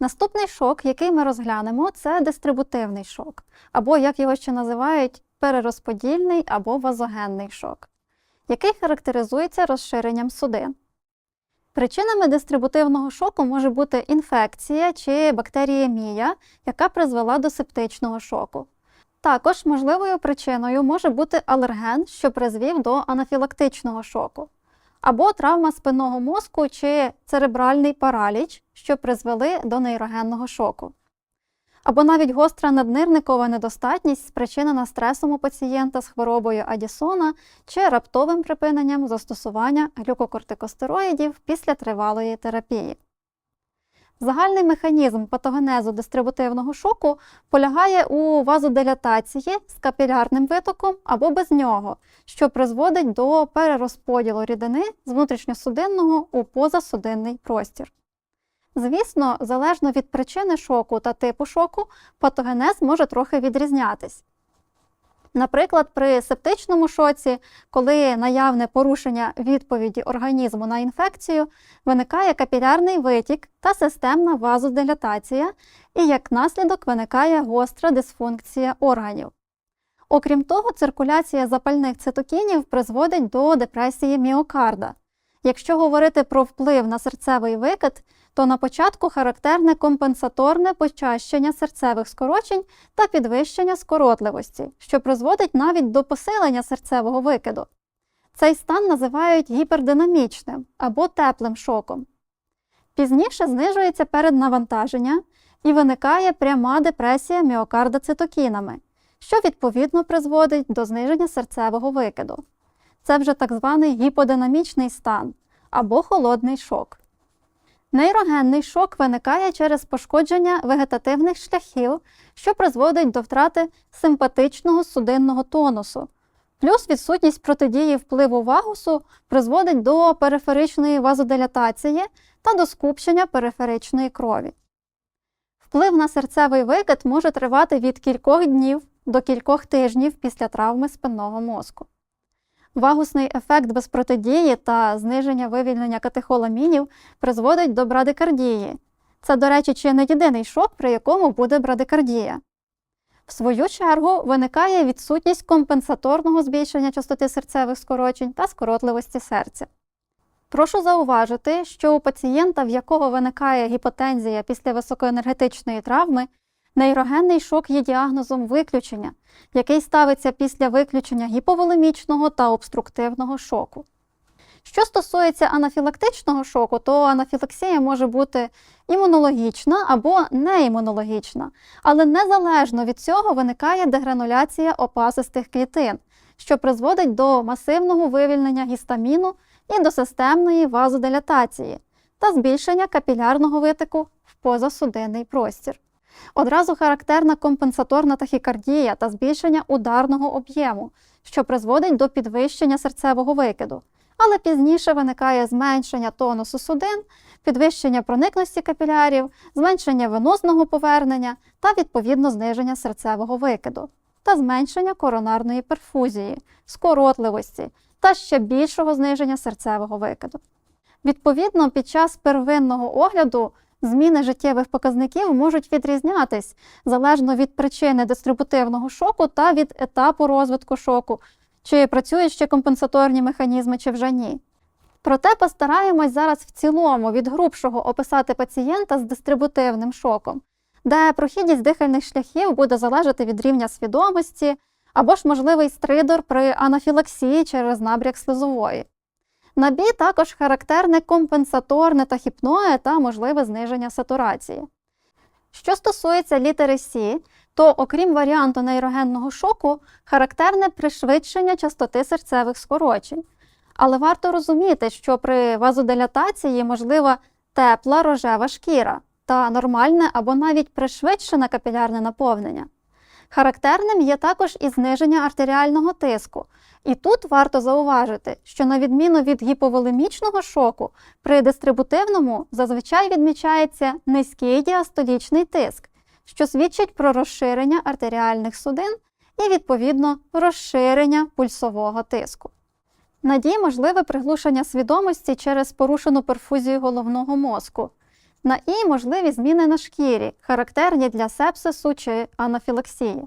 Наступний шок, який ми розглянемо, це дистрибутивний шок, або, як його ще називають, перерозподільний або вазогенний шок, який характеризується розширенням судин. Причинами дистрибутивного шоку може бути інфекція чи бактеріємія, яка призвела до септичного шоку. Також можливою причиною може бути алерген, що призвів до анафілактичного шоку, або травма спинного мозку чи церебральний параліч, що призвели до нейрогенного шоку, або навіть гостра наднирникова недостатність, спричинена стресом у пацієнта з хворобою Адісона чи раптовим припиненням застосування глюкокортикостероїдів після тривалої терапії. Загальний механізм патогенезу дистрибутивного шоку полягає у вазодилатації з капілярним витоком або без нього, що призводить до перерозподілу рідини з внутрішньосудинного у позасудинний простір. Звісно, залежно від причини шоку та типу шоку, патогенез може трохи відрізнятись. Наприклад, при септичному шоці, коли наявне порушення відповіді організму на інфекцію, виникає капілярний витік та системна вазодилатація, і як наслідок виникає гостра дисфункція органів. Окрім того, циркуляція запальних цитокінів призводить до депресії міокарда. Якщо говорити про вплив на серцевий викид, то на початку характерне компенсаторне почащення серцевих скорочень та підвищення скоротливості, що призводить навіть до посилення серцевого викиду. Цей стан називають гіпердинамічним або теплим шоком. Пізніше знижується переднавантаження і виникає пряма депресія міокарда цитокінами, що відповідно призводить до зниження серцевого викиду. Це вже так званий гіподинамічний стан або холодний шок. Нейрогенний шок виникає через пошкодження вегетативних шляхів, що призводить до втрати симпатичного судинного тонусу. Плюс відсутність протидії впливу вагусу призводить до периферичної вазодилатації та до скупчення периферичної крові. Вплив на серцевий викид може тривати від кількох днів до кількох тижнів після травми спинного мозку. Вагусний ефект без протидії та зниження вивільнення катехоламінів призводить до брадикардії. Це, до речі, чи не єдиний шок, при якому буде брадикардія. В свою чергу виникає відсутність компенсаторного збільшення частоти серцевих скорочень та скоротливості серця. Прошу зауважити, що у пацієнта, в якого виникає гіпотензія після високоенергетичної травми, Нейрогенний шок є діагнозом виключення, який ставиться після виключення гіповолемічного та обструктивного шоку. Що стосується анафілактичного шоку, то анафілаксія може бути імунологічна або неімунологічна, але незалежно від цього виникає дегрануляція опасистих клітин, що призводить до масивного вивільнення гістаміну і до системної вазодилатації та збільшення капілярного витику в позасудинний простір. Одразу характерна компенсаторна тахікардія та збільшення ударного об'єму, що призводить до підвищення серцевого викиду, але пізніше виникає зменшення тонусу судин, підвищення проникності капілярів, зменшення венозного повернення та відповідно зниження серцевого викиду, та зменшення коронарної перфузії, скоротливості та ще більшого зниження серцевого викиду. Відповідно, під час первинного огляду Зміни життєвих показників можуть відрізнятись залежно від причини дистрибутивного шоку та від етапу розвитку шоку, чи працюють ще компенсаторні механізми, чи вже ні. Проте постараємось зараз в цілому від грубшого описати пацієнта з дистрибутивним шоком, де прохідність дихальних шляхів буде залежати від рівня свідомості або ж можливий стридор при анафілаксії через набряк слизової. На також характерне компенсаторне тахіпноє та можливе зниження сатурації. Що стосується літери С, то окрім варіанту нейрогенного шоку, характерне пришвидшення частоти серцевих скорочень. Але варто розуміти, що при вазодилатації можлива тепла рожева шкіра та нормальне або навіть пришвидшене капілярне наповнення. Характерним є також і зниження артеріального тиску. І тут варто зауважити, що на відміну від гіповолемічного шоку, при дистрибутивному зазвичай відмічається низький діастолічний тиск, що свідчить про розширення артеріальних судин і, відповідно, розширення пульсового тиску. Надій можливе приглушення свідомості через порушену перфузію головного мозку. На І можливі зміни на шкірі, характерні для сепсису чи анафілаксії.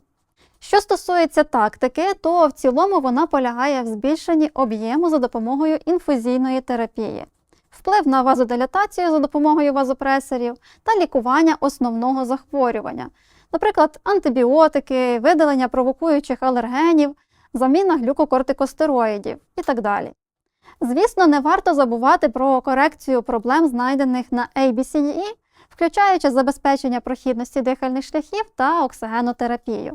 Що стосується тактики, то в цілому вона полягає в збільшенні об'єму за допомогою інфузійної терапії, вплив на вазодилатацію за допомогою вазопресорів та лікування основного захворювання, наприклад, антибіотики, видалення провокуючих алергенів, заміна глюкокортикостероїдів і так далі. Звісно, не варто забувати про корекцію проблем, знайдених на ABCDE, включаючи забезпечення прохідності дихальних шляхів та оксигенотерапію.